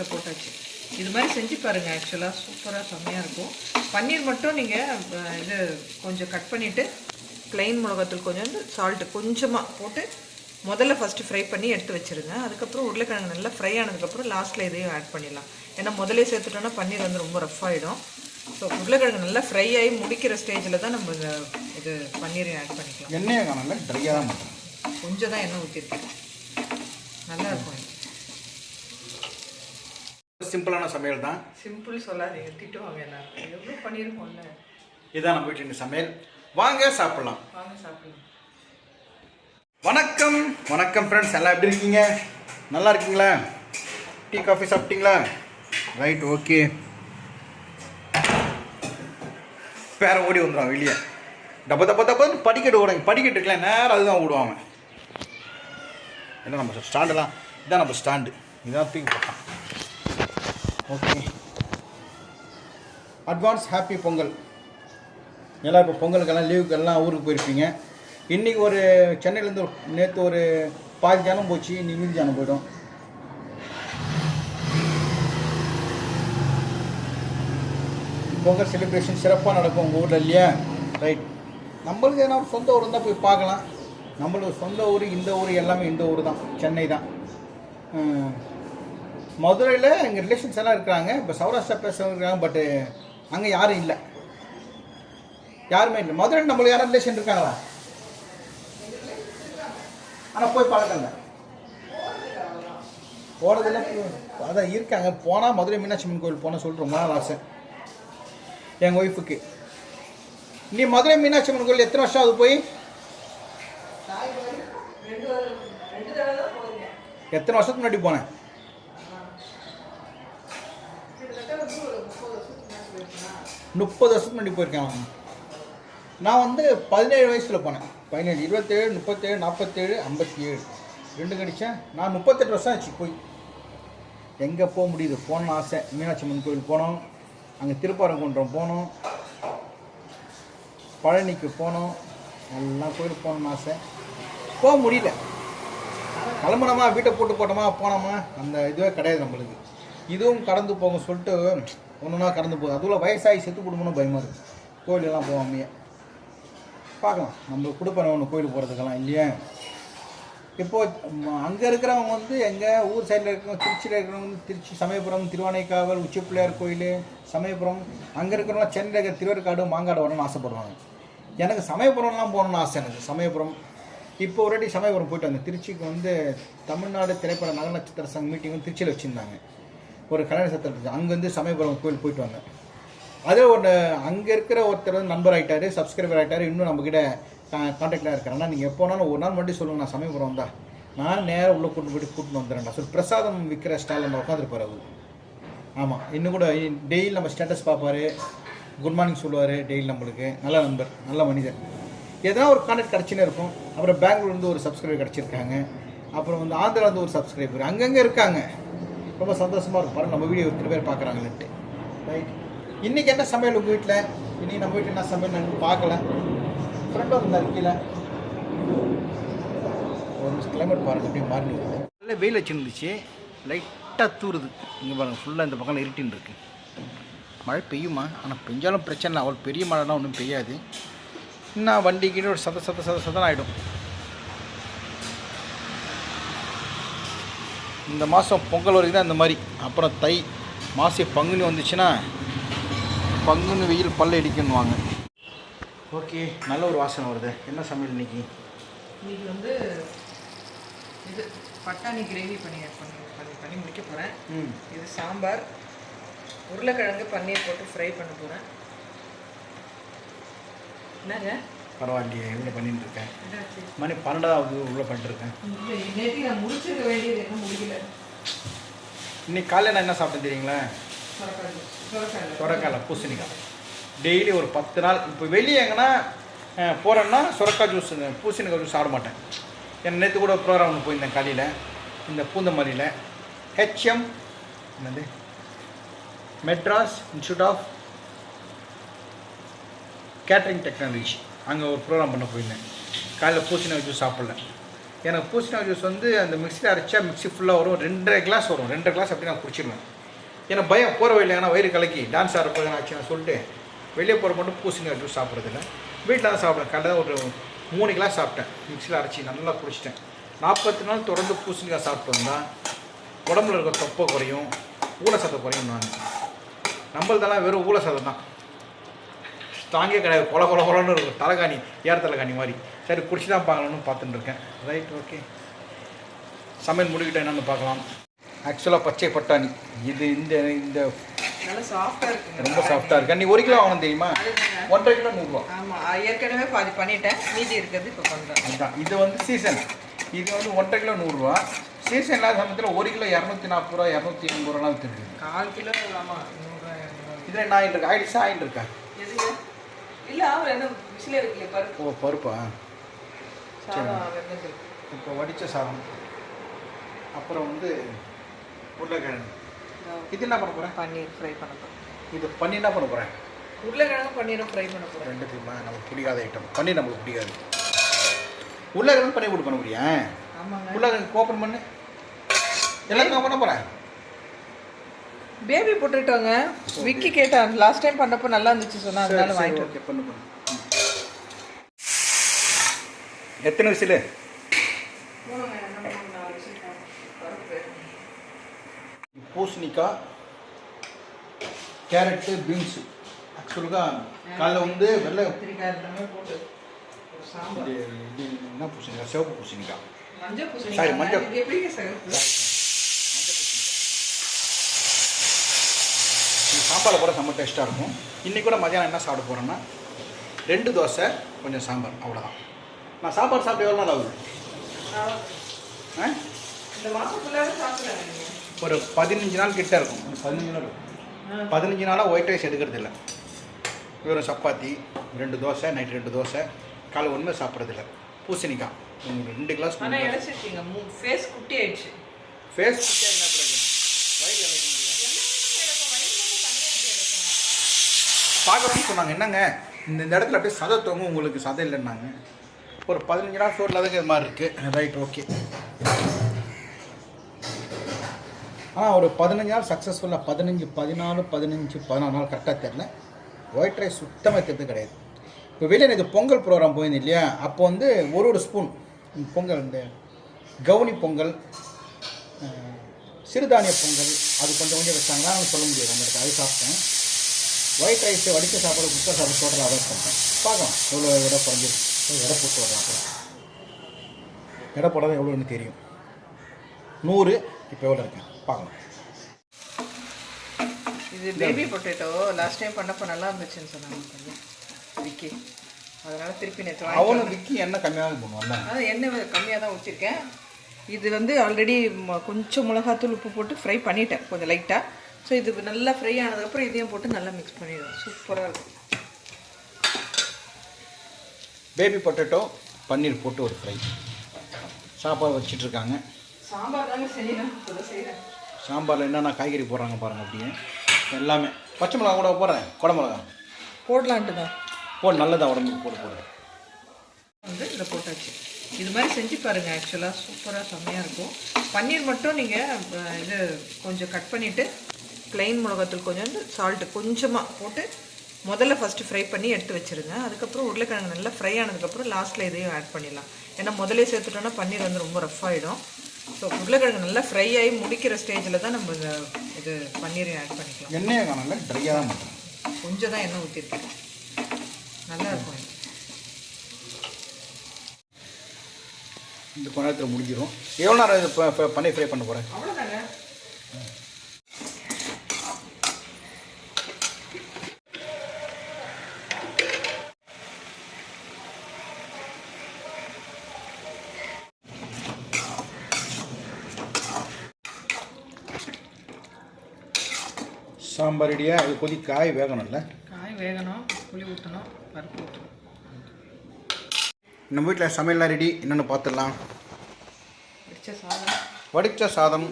இதில் போட்டாச்சு. இது மாதிரி செஞ்சு பாருங்கள் ஆக்சுவலாக சூப்பராக செம்மையாக இருக்கும். பன்னீர் மட்டும் நீங்கள் இது கொஞ்சம் கட் பண்ணிவிட்டு plain மிளகாத்தூள் கொஞ்சம் சால்ட்டு கொஞ்சமாக போட்டு முதல்ல ஃபஸ்ட்டு ஃப்ரை பண்ணி எடுத்து வச்சுருங்க. அதுக்கப்புறம் உருளைக்கிழங்கு நல்லா ஃப்ரை ஆனதுக்கப்புறம் லாஸ்ட்டில் இதையும் ஆட் பண்ணிடலாம். ஏன்னா முதல்ல சேர்த்துட்டோன்னா பன்னீர் வந்து ரொம்ப ரஃப் ஆகிடும் ஸோ உருளைக்கிழங்கு நல்லா ஃப்ரை ஆகி முடிக்கிற ஸ்டேஜில் தான் நம்ம இது பன்னீரையும் ஆட் பண்ணிக்கலாம். எண்ணெயை ட்ரையாக தான் கொஞ்சம் தான் எண்ணெய் ஊற்றிருக்கேன் நல்லா இருக்கும். சிம்பிளான சமையல் தான். சிம்பிள் சொல்லாதீங்க திட்டுவாங்க எவ்வளோ பண்ணியிருக்கோம்ல. இதான் நம்ம வீட்டின் சமையல். வாங்க சாப்பிடலாம். வாங்க சாப்பிடலாம். வணக்கம். வணக்கம் ஃப்ரெண்ட்ஸ் எல்லாம் எப்படி இருக்கீங்க? நல்லா இருக்கீங்களா? டீ காஃபி சாப்பிட்டீங்களா? ரைட் ஓகே வேற ஓடி வந்துடும் வெளியே. டப்ப தப்ப தப்பன்னு படிக்கட்டு ஓடுங்க படிக்கட்டு இருக்கலாம். நேரம் அதுதான் ஓடுவாங்க. என்ன நம்ம ஸ்டாண்டெல்லாம் இதான் நம்ம ஸ்டாண்டு இதான் தூக்கி போட்டான். ஓகே. Advance happy Pongal. எல்லாம் இப்போ பொங்கலுக்கெல்லாம் லீவுக்கெல்லாம் ஊருக்கு போயிருப்பீங்க. இன்றைக்கி ஒரு சென்னையிலேருந்து நேற்று ஒரு பாதி ஜானம் போச்சு இன்னைக்கு மீதி ஜானம் போயிடும். பொங்கல் செலிப்ரேஷன் சிறப்பாக நடக்கும் உங்கள் ஊரில் இல்லையா? ரைட் நம்மளுக்கு ஏன்னா சொந்த ஊர் இருந்தால் போய் பார்க்கலாம். நம்மளுக்கு சொந்த ஊர் இந்த ஊர் எல்லாமே இந்த ஊர் தான். சென்னை தான். மதுரையில் எங்கள் ரிலேஷன்ஸ் எல்லாம் இருக்கிறாங்க. இப்போ சௌராஷ்டிரா பேசுகிறவங்க இருக்காங்க பட்டு அங்கே யாரும் இல்லை. யாருமே இல்லை. மதுரையில் நம்மளுக்கு யாரும் ரிலேஷன் இருக்காங்களா? ஆனால் போய் பழக்கங்க போகிறதில்ல அதான் இருக்காங்க. போனால் மதுரை மீனாட்சி அம்மன் கோயில் போனால் சொல்லிட்டு ரொம்ப நாள் ஆசை எங்கள் ஒய்ஃபுக்கு நீ மதுரை மீனாட்சி அம்மன் கோயில் எத்தனை வருஷம் ஆகுது போய்? எத்தனை வருஷத்துக்கு முன்னாடி போனேன்? முப்பது வருஷத்துக்கு முன்னாடி போயிருக்கேன் நான். வந்து பதினேழு வயசில் போனேன். பதினேழு இருபத்தேழு முப்பத்தேழு நாற்பத்தேழு ஐம்பத்தி ஏழு ரெண்டு கடிச்சேன் நான் முப்பத்தெட்டு வருஷம் ஆச்சு போய். எங்கே போக முடியுது? போகணும்னு ஆசை. மீனாட்சி அம்மன் கோயில் போனோம். அங்கே திருப்பரங்குன்றம் போனோம். பழனிக்கு போனோம். எல்லாம் கோயிலுக்கு போகணும்னு ஆசை. போக முடியல. கிளம்புனோமா வீட்டை போட்டு போட்டோமா போனோமா? அந்த இதுவே கிடையாது நம்மளுக்கு. இதுவும் கடந்து போங்க சொல்லிட்டு ஒன்று ஒன்றா கடந்து போகுது. அதுவும் வயசாகி செத்து கொடுக்கணும் பயமாக இருக்குது கோயிலெல்லாம் போகாமையே பார்க்கலாம். நம்ம கொடுப்பேன் ஒன்று கோயிலுக்கு போகிறதுக்கெல்லாம் இல்லையா. இப்போ அங்கே இருக்கிறவங்க வந்து எங்கள் ஊர் சைடில் இருக்கிறவங்க திருச்சியில் இருக்கிறவங்க வந்து திருச்சி சமயபுரம் திருவானைக்காவல் உச்சி பிள்ளையார் கோயில் சமயபுரம் அங்கே இருக்கிறவங்க சென்னையில் இருக்கிற திருவேற்காடு மாங்காடு வரணும்னு ஆசைப்படுவாங்க. எனக்கு சமயபுரம்லாம் போகணும்னு ஆசை எனக்கு. சமயபுரம். இப்போ ஒரு வாட்டி சமயபுரம் போயிட்டு வந்தேன். திருச்சிக்கு வந்து தமிழ்நாடு திரைப்பட நகர நட்சத்திர சங்க மீட்டிங் வந்து திருச்சியில் வச்சுருந்தாங்க. ஒரு கல்யாண சத்திரத்துக்கு அங்கேருந்து சமயபுரம் கோயில் போயிட்டு வந்தேன். அதே ஒன்று அங்கே இருக்கிற ஒருத்தர் வந்து நண்பர் ஆகிட்டாரு சப்ஸ்கிரைபர் ஆகிட்டாரு இன்னும் நம்மக்கிட்ட கான்டாக்டாக இருக்கிறேன்னா நீங்கள் எப்போனாலும் ஒரு நாள் மட்டும் சொல்லுங்கள் நான் சமயபுரம் வந்தா. நான் நேராக உள்ளே கூட்டு போயிட்டு கூட்டின்னு வந்துடுறேன்டா சொல்லி பிரசாதம் விற்கிற ஸ்டாலில் நம்ம உட்காந்துருப்பார் அவர். ஆமாம் இன்னும் கூட டெய்லி நம்ம ஸ்டேட்டஸ் பார்ப்பாரு. குட் மார்னிங் சொல்லுவார் டெய்லி நம்மளுக்கு. நல்ல நண்பர் நல்ல மனிதர். எதனா ஒரு கான்டாக்ட் கிடச்சின்னு இருக்கும். அப்புறம் பெங்களூர்லேருந்து ஒரு சப்ஸ்கிரைபர் கிடச்சிருக்காங்க. அப்புறம் வந்து ஆந்திராலேருந்து ஒரு சப்ஸ்கிரைபர் அங்கங்கே இருக்காங்க. ரொம்ப சந்தோஷமாக இருக்கும். நம்ம வீடியோ எத்தனை பேர் பார்க்குறாங்கன்ட்டு ரைட் இன்றைக்கி என்ன சமையல் உங்கள் வீட்டில் இன்றைக்கி நம்ம வீட்டில் என்ன சமையல் நான் பார்க்கல. ஃப்ரெண்டும் வந்தார் கீழே. ஒரு கிளைமேட் பாருங்க அப்படியே மாறி நல்ல வெயில் வச்சுருந்துச்சு. லைட்டாக தூருது. இங்கே பாருங்கள் ஃபுல்லாக இந்த பக்கம் இருட்டின்னு இருக்கு. மழை பெய்யுமா? ஆனால் பெஞ்சாலும் பிரச்சனை இல்லை. அவ்வளோ பெரிய மழைலாம் ஒன்றும் பெய்யாது. இன்னும் வண்டிக்கிட்ட ஒரு சத சத சத சதம் ஆகிடும் இந்த மாதம் பொங்கல் வரைக்கும் தான் இந்த மாதிரி. அப்புறம் தை மாசி பங்குனி வந்துச்சுன்னா பங்குனி வெயில் பல்ல இடிக்கணுவாங்க ஓகே நல்ல ஒரு வாசனை வருது. என்ன சமையல் இன்னைக்கு? இன்னைக்கு வந்து இது பட்டாணி கிரேவி பண்ணி பண்ணி பண்ணி முடிக்க போகிறேன் ம். இது சாம்பார் உருளைக்கிழங்கு பன்னீர் போட்டு ஃப்ரை பண்ண போகிறேன் என்னங்க? பரவாயில்லையே இவ்வளோ பண்ணிட்டு இருக்கேன் என்னாச்சு? மணி பன்னெண்டாவது உள்ள பண்ணிட்டுருக்கேன். இன்னைக்கு காலையில் நான் என்ன சாப்பிட்டேன் தெரியுங்களா? சொரக்காய் சொரக்காய் சுரக்காயில் பூசணிக்காய். டெய்லி ஒரு பத்து நாள் இப்போ வெளியே எங்கன்னா போகிறேன்னா சுரக்காய் ஜூஸ் பூசணிக்காய் ஜூஸ் சாப்பிட மாட்டேன். என் நேற்று கூட ப்ரோக்ராம் போயிருந்தேன் காலையில் இந்த பூந்தமல்லியில். ஹெச்எம் என்னது? Madras institute of catering technology அங்கே ஒரு ப்ரோக்ராம் பண்ண போயிருந்தேன். காலையில் பூசணிக்காய் ஜூஸ் சாப்பிடல. எனக்கு பூசணிக்காய் ஜூஸ் வந்து அந்த மிக்ஸியில் அரைச்சா மிக்ஸி ஃபுல்லாக வரும். ரெண்டரை கிளாஸ் வரும். ரெண்டரை கிளாஸ் அப்படி நான் குடிச்சிருவேன். எனக்கு பயம் போகிற வழியில் ஏன்னா வயிறு கலக்கி டான்ஸ் ஆட போய் ஆச்சுன்னு சொல்லிட்டு வெளியே போகிற மட்டும் பூசணிக்காய் ஜூஸ் சாப்பிட்றதில்ல. வீட்டில் தான் சாப்பிட்றேன் கடை ஒரு மூணு கிளாஸ் சாப்பிட்டேன். மிக்ஸியில் அரைச்சி நல்லா குடிச்சிட்டேன். நாற்பத்தி நாள் தொடர்ந்து பூசணிக்காய் சாப்பிட்டு வந்தால் உடம்புல இருக்க தொப்பை குறையும் ஊழ சத்தம் குறையும் நான் நம்மளதெல்லாம் வெறும் ஊழ சதம் தான் தாங்கே கிடையாது கொல கொல கொலன்னு இருக்கும். தலைகாணி ஏற தலைகாணி மாதிரி. சரி குடிச்சு தான் பார்க்கலாம்னு பார்த்துட்டு இருக்கேன் ரைட் ஓகே சமையல் முடிக்கிட்ட என்னென்னு பார்க்கலாம். ஆக்சுவலாக பச்சை பட்டாணி. இது இந்த இந்த ரொம்ப சாஃப்டாக இருக்கு. நீ ஒரு கிலோ வாங்கணும் தெரியுமா? ஒன்றரை கிலோ நூறுரூவா ஏற்கனவே பாதி பண்ணிட்டேன். மீதி இருக்கிறது இப்போ பண்ணுறேன் அதுதான் இது வந்து சீசன் இது வந்து ஒன்றரை கிலோ நூறுரூவா சீசன் இல்லாத சமயத்தில் ஒரு கிலோ இரநூத்தி நாற்பது ரூபா இரநூத்தி எண்பது ரூபாலாம் விற்றுருக்கு கால் கிலோ நூறுரூவா இதில் இருக்கு. ஆயிடுச்சா ஆயிட்டு இருக்கா? எதுங்க? இல்லை அவர் என்ன விசிலே வைக்கல பருப்பு. ஓ பருப்பா? சாதம் வெந்தது இப்போ வடித்த சாதம். அப்புறம் வந்து உருளைக்கிழங்கு. இது என்ன பண்ண போகிறேன் பன்னீர் ஃப்ரை பண்ண போகிறேன் இது பண்ணி என்ன பண்ண போகிறேன் உருளைக்கிழங்கு பன்னீரும் ஃப்ரை பண்ண போகிறேன் ரெண்டுத்துக்குமா நமக்கு பிடிக்காத ஐட்டம் பன்னீர் நமக்கு பிடிக்காது. உருளைக்கிழங்கு பண்ணி கொடுக்க பண்ண போறியா ஆமாங்க. உருளைக்கிழங்கு ஓப்பன் பண்ணு. எல்லாத்தையும் பண்ண போகிறேன் பேபி போட்டுட்டோங்க விக்கி கேட்டான் லாஸ்ட் டைம் பண்ணப்போ நல்லா இருந்துச்சு சொன்னா அதனால வாங்கிட்டு ஓகே பண்ணு பண்ணு. எத்தனை விசிலு? பூசணிக்காய் கேரட்டு பீன்ஸு. ஆக்சுவலாக காலைல வந்து வெள்ளை இது என்ன பூசணிக்காய் சிவப்பு பூசணிக்காய் Sorry, மஞ்சள். இது எப்படிங்க சிகப்பு? இந்த சாம்பாரில் கூட செம்ம டேஸ்ட்டாக இருக்கும். இன்றைக்கி கூட மதியானம் என்ன சாப்பிட போகிறேன்னா ரெண்டு தோசை கொஞ்சம் சாம்பார் அவ்வளோதான் நான் சாம்பார் சாப்பிட்டு எவ்வளோ நாள் ஆகுது. ஒரு பதினஞ்சு நாள் கிட்ட இருக்கும். பதினஞ்சு நாள். பதினஞ்சு நாளாக ஒயிட் ரைஸ் எடுக்கிறது இல்லை. வெறும் சப்பாத்தி ரெண்டு தோசை நைட் ரெண்டு தோசை காலை ஒன்றுமே சாப்பிட்றதில்ல பூசணிக்காய். ரெண்டு கிளாஸ் ஃபேஸ் குட்டி ஆயிடுச்சு. ஃபேஸ் என்ன பிரச்சனை வயிறு இளைக்கணும். பார்க்குறோம்னு சொன்னாங்க என்னங்க இந்த இந்த இடத்துல அப்படியே சதை தொங்கும் உங்களுக்கு சதை இல்லைன்னாங்க. ஒரு பதினஞ்சு நாள் சோறு இது மாதிரி இருக்குது ரைட் ஓகே ஆ ஒரு பதினஞ்சு நாள் சக்ஸஸ்ஃபுல்லாக பதினஞ்சு பதினாலு பதினஞ்சு பதினாறு நாள் கரெக்டாக தெரில. ஒயிட் ரைஸ் சுத்தமாக தெரிஞ்சது கிடையாது. இப்போ வெளியே எனக்கு பொங்கல் ப்ரோக்ராம் போயிருந்தேன் இல்லையா? அப்போ வந்து ஒரு ஒரு ஸ்பூன் பொங்கல் இந்த கவுனி பொங்கல் சிறுதானிய பொங்கல் அது கொஞ்சம் கொஞ்சம் வச்சாங்கன்னா சொல்ல முடியாது நம்மளுக்கு அது சாப்பிட்டேன். ஒயிட் ரைஸ் வடிக்க சாப்பாடு குப்பை சாப்பிட சொல்கிற அதை சாப்பிட்டேன் பார்க்கலாம். எவ்வளோ எடை குறைஞ்சிருக்கு? எடை போட்டு வரலாம் அப்புறம் எடை போடாத எவ்வளோன்னு தெரியும். நூறு இப்போ எவ்வளோ இருக்கேன் பார்க்கலாம். இது பேபி பொட்டேட்டோ லாஸ்ட் டைம் பண்ணப்போ நல்லா இருந்துச்சுன்னு சொன்னாங்க விக்கி. அதனால திருப்பி நேற்று அவனும் விக்கி எண்ணெய் கம்மியாக பண்ணுவான்ல. அதான் எண்ணெய் கம்மியாக தான் ஊற்றிருக்கேன் இது வந்து ஆல்ரெடி கொஞ்சம் மிளகாத்தூள் உப்பு போட்டு ஃப்ரை பண்ணிட்டேன். கொஞ்சம் லைட்டாக ஸோ இது நல்லா ஃப்ரை ஆனதுக்கப்புறம் இதையும் போட்டு நல்லா மிக்ஸ் பண்ணிடுவேன் சூப்பராக இருக்கும். பேபி பொட்டேட்டோ பன்னீர் போட்டு ஒரு ஃப்ரை சாப்பாடு வச்சிட்டு இருக்காங்க சாம்பார் தாங்க செய்யணும். சாம்பாரில் என்னென்ன காய்கறி போடுறாங்க பாருங்கள் அப்படியே. எல்லாமே. பச்சை மிளகா கூட போடுறேன். குடை மிளகா. போடலான்ட்டு தான் போடு நல்லதா உடம்புக்கு போடு போடு. வந்து இதில் போட்டாச்சு. இது மாதிரி செஞ்சு பாருங்கள் ஆக்சுவலாக சூப்பராக செம்மையாக இருக்கும். பன்னீர் மட்டும் நீங்கள் இது கொஞ்சம் கட் பண்ணிவிட்டு ப்ளைன் மிளகாத்தூள் கொஞ்சம் சால்ட்டு கொஞ்சமாக போட்டு முதல்ல ஃபஸ்ட்டு ஃப்ரை பண்ணி எடுத்து வச்சுருங்க. அதுக்கப்புறம் உருளைக்கிழங்கு நல்லா ஃப்ரை ஆனதுக்கப்புறம் லாஸ்ட்டில் இதையும் ஆட் பண்ணிடலாம். ஏன்னா முதல்ல சேர்த்துட்டோன்னா பன்னீர் வந்து ரொம்ப ரஃப் ஆகிடும் ஸோ உருளைக்கிழங்கு நல்லா ஃப்ரை ஆகி முடிக்கிற ஸ்டேஜில் தான் நம்ம இந்த இது பன்னீரையும் ஆட் பண்ணிக்கலாம். எண்ணெயை காணல ட்ரையாக தான் கொஞ்சம் தான் எண்ணெய் ஊற்றிருக்கேன் நல்லா இருக்கும். இந்த கொஞ்ச நேரத்தில் முடிஞ்சிடும் எவ்வளோ நேரம் இது பன்னீர் ஃப்ரை பண்ண போகிறேன் சாம்பார் ரெடியா? அது கொதி காய் வேகணும்ல? காய் வேகணும் புளி ஊற்றணும் பருப்பு ஊற்றணும் நம்ம வீட்டில் சமையல்லாம் ரெடி. என்னென்னு பார்த்துடலாம் பிடிச்ச சாதம். வடித்த சாதம்.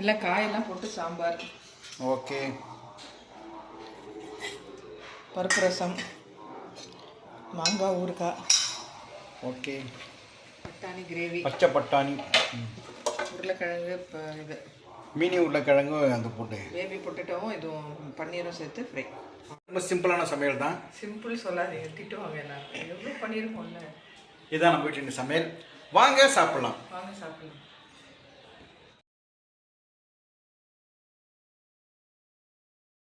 இல்லை காயெல்லாம் போட்டு சாம்பார். ஓகே. பருப்பு ரசம். மாங்காய் ஊறுகாய். ஓகே. பட்டாணி கிரேவி. பச்சை பட்டாணி. உருளைக்கிழங்கு இப்போ இது. மினி உருளைக்கிழங்கு அங்கே போட்டு. பேபி பொட்டேட்டோவும் இதுவும் பன்னீரும் சேர்த்து ஃப்ரை ரொம்ப சிம்பிளான சமையல் தான். சிம்பிள் சொல்லாதீங்க திட்டுவாங்க எல்லாரும். எவ்வளோ பண்ணியிருக்கோம்ல இதுதான் நம்ம வீட்டின் சமையல். வாங்க சாப்பிடலாம். வாங்க சாப்பிடலாம்.